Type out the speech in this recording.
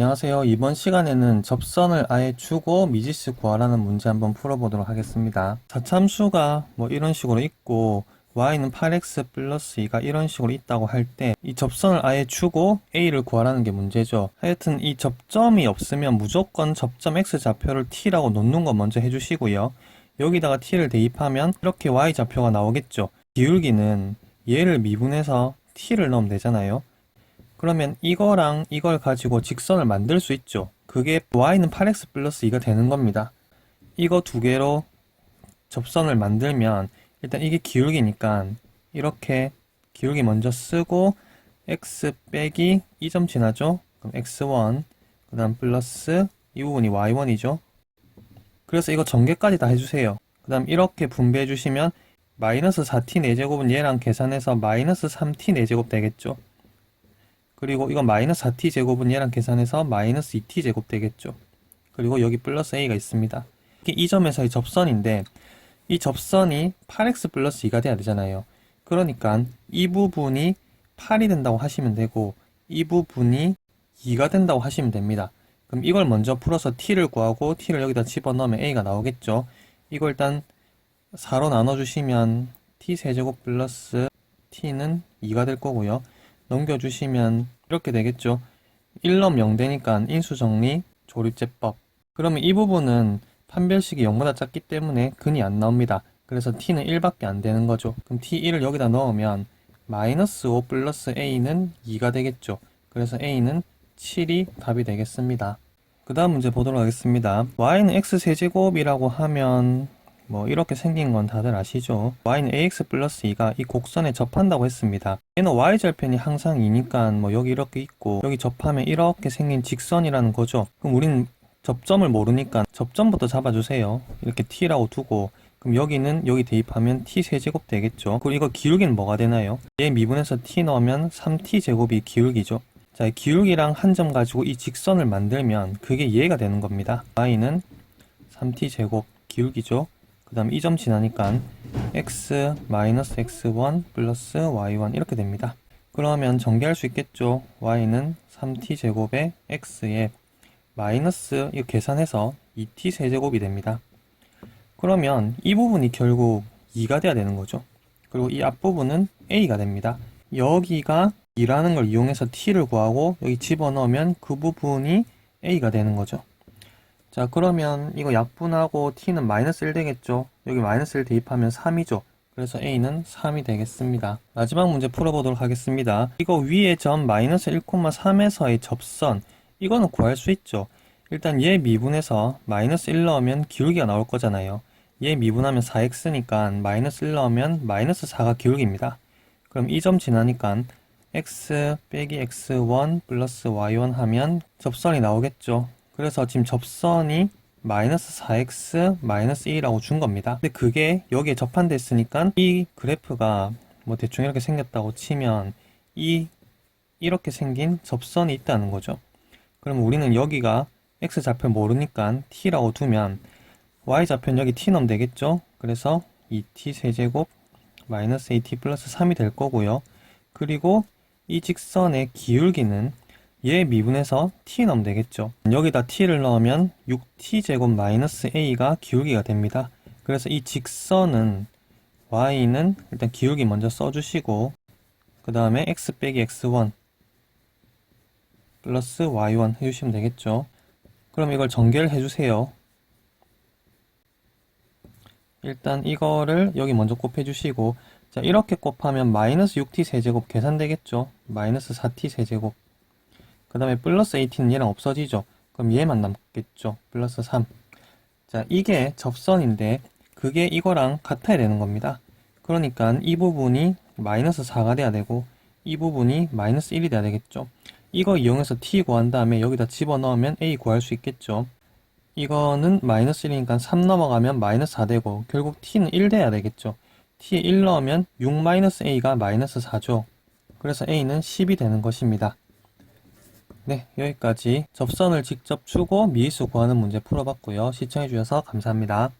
안녕하세요. 이번 시간에는 접선을 아예 주고 미지수 구하라는 문제 한번 풀어보도록 하겠습니다. 자참수가 뭐 이런 식으로 있고 y는 8x 플러스 2가 이런 식으로 있다고 할 때 이 접선을 아예 주고 a를 구하라는 게 문제죠. 하여튼 이 접점이 없으면 무조건 접점 x 좌표를 t라고 놓는 거 먼저 해주시고요. 여기다가 t를 대입하면 이렇게 y 좌표가 나오겠죠. 기울기는 얘를 미분해서 t를 넣으면 되잖아요. 그러면 이거랑 이걸 가지고 직선을 만들 수 있죠. 그게 y는 8x 플러스 2가 되는 겁니다. 이거 두 개로 접선을 만들면 일단 이게 기울기니까 이렇게 기울기 먼저 쓰고 x 빼기 2점 지나죠. 그럼 x1 그 다음 플러스 이 부분이 y1이죠. 그래서 이거 전개까지 다 해주세요. 그 다음 이렇게 분배해 주시면 마이너스 4t 4제곱은 얘랑 계산해서 마이너스 3t 4제곱 되겠죠. 그리고 이거 마이너스 4t 제곱은 얘랑 계산해서 마이너스 2t 제곱 되겠죠. 그리고 여기 플러스 a가 있습니다. 이 점에서의 접선인데 이 접선이 8x 플러스 2가 돼야 되잖아요. 그러니까 이 부분이 8이 된다고 하시면 되고 이 부분이 2가 된다고 하시면 됩니다. 그럼 이걸 먼저 풀어서 t를 구하고 t를 여기다 집어넣으면 a가 나오겠죠. 이걸 일단 4로 나눠주시면 t 세제곱 플러스 t는 2가 될 거고요. 넘겨주시면 이렇게 되겠죠. 1넘 0 되니까 인수정리, 조립제법. 그러면 이 부분은 판별식이 0보다 작기 때문에 근이 안 나옵니다. 그래서 t는 1밖에 안 되는 거죠. 그럼 t1을 여기다 넣으면 마이너스 5 플러스 a는 2가 되겠죠. 그래서 a는 7이 답이 되겠습니다. 그 다음 문제 보도록 하겠습니다. y는 x세제곱이라고 하면 뭐 이렇게 생긴 건 다들 아시죠? y는 ax 플러스 2가 이 곡선에 접한다고 했습니다. 얘는 y절편이 항상 2니까 뭐 여기 이렇게 있고 여기 접하면 이렇게 생긴 직선이라는 거죠. 그럼 우리는 접점을 모르니까 접점부터 잡아주세요. 이렇게 t라고 두고 그럼 여기는 여기 대입하면 t 세제곱 되겠죠. 그리고 이거 기울기는 뭐가 되나요? 얘 미분해서 t 넣으면 3t 제곱이 기울기죠. 자, 이 기울기랑 한 점 가지고 이 직선을 만들면 그게 얘가 되는 겁니다. y는 3t 제곱 기울기죠. 그 다음 이점 지나니까 x 마이너스 x1 플러스 y1 이렇게 됩니다. 그러면 전개할 수 있겠죠. y는 3t 제곱에 x에 마이너스 이거 계산해서 2t 세제곱이 됩니다. 그러면 이 부분이 결국 2가 돼야 되는 거죠. 그리고 이 앞부분은 a가 됩니다. 여기가 2라는 걸 이용해서 t를 구하고 여기 집어넣으면 그 부분이 a가 되는 거죠. 자 그러면 이거 약분하고 t는 마이너스 1 되겠죠? 여기 마이너스 1 대입하면 3이죠? 그래서 a는 3이 되겠습니다. 마지막 문제 풀어보도록 하겠습니다. 이거 위에 점 마이너스 1,3에서의 접선 이거는 구할 수 있죠? 일단 얘 미분해서 마이너스 1 넣으면 기울기가 나올 거잖아요. 얘 미분하면 4x니까 마이너스 1 넣으면 마이너스 4가 기울기입니다. 그럼 이 점 지나니까 x 빼기 x1 플러스 y1 하면 접선이 나오겠죠 그래서 지금 접선이 마이너스 4x 마이너스 1이라고 준 겁니다. 근데 그게 여기에 접한됐으니까 이 그래프가 뭐 대충 이렇게 생겼다고 치면 이 이렇게 생긴 접선이 있다는 거죠. 그럼 우리는 여기가 x 좌표 모르니까 t라고 두면 y 좌표는 여기 t 넣으면 되겠죠. 그래서 2t 세제곱 마이너스 8t 플러스 3이 될 거고요. 그리고 이 직선의 기울기는 얘 미분해서 t 넣으면 되겠죠. 여기다 t를 넣으면 6t 제곱 마이너스 a가 기울기가 됩니다. 그래서 이 직선은 y는 일단 기울기 먼저 써주시고 그 다음에 x 빼기 x1 플러스 y1 해주시면 되겠죠. 그럼 이걸 전개를 해주세요. 일단 이거를 여기 먼저 곱해주시고 자 이렇게 곱하면 마이너스 6t 세제곱 계산되겠죠. 마이너스 4t 세제곱 그 다음에 플러스 18은 얘랑 없어지죠. 그럼 얘만 남겠죠. 플러스 3. 자, 이게 접선인데 그게 이거랑 같아야 되는 겁니다. 그러니까 이 부분이 마이너스 4가 돼야 되고 이 부분이 마이너스 1이 돼야 되겠죠. 이거 이용해서 t 구한 다음에 여기다 집어넣으면 a 구할 수 있겠죠. 이거는 마이너스 1이니까 3 넘어가면 마이너스 4 되고 결국 t는 1 돼야 되겠죠. t에 1 넣으면 6 마이너스 a가 마이너스 4죠. 그래서 a는 10이 되는 것입니다. 네, 여기까지 접선을 직접 추고 미수 구하는 문제 풀어봤고요. 시청해주셔서 감사합니다.